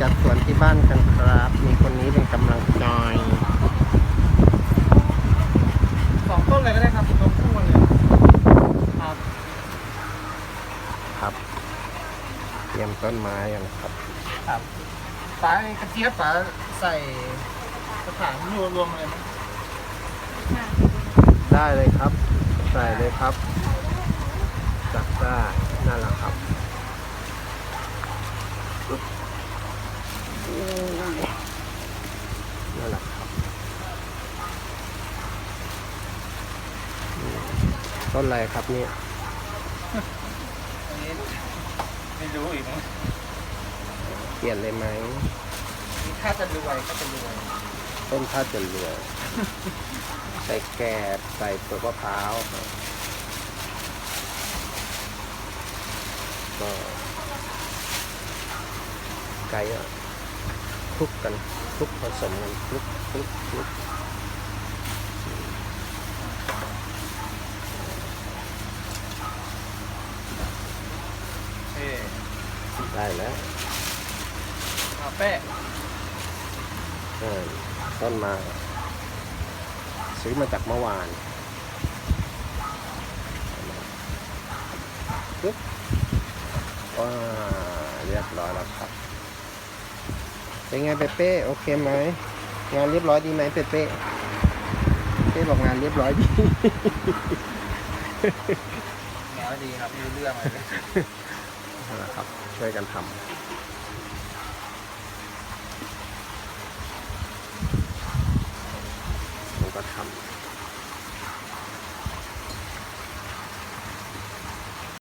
จัดสวนที่บ้านกันครับ มีคนนี้เป็นกำลังใจสองต้นเลยก็ได้ครับต้นคู่กันเลยครับครับ เตรียมต้นไม้กันครับครับฝากระเจี๊ยบฝาใส่กระถางรวมรวมๆเลยนะได้เลยครับ ใส่เลยครับจับได้นั่นแหละครับ นั่นแหละครับอืมต้นอะไรครับเนี่ยอันนี้ไม่รู้อีกมั้งเปลี่ยนเลยไหมถ้าจะรวยก็จะรวยต้นท่าจะเหลือใส่แกบใส่เปลือกมะพร้าวครับก็ไก่อะ คลุกกันคลุกผสมกันคลุกคลุกคลุกเอ๊ะได้แล้วเอาแป้เออต้นมา ซื้อมาจากเมื่อวานปึ๊บว้าเรียบร้อยแล้วครับ เป็นไงเปเป้โอเคไหมงานเรียบร้อยดีไหมเปเป้เป้บอกงานเรียบร้อยดีแนวดีครับไม่รู้เรื่องอะไรเลยนั่นแหละครับช่วยกันทำผมก็ทำ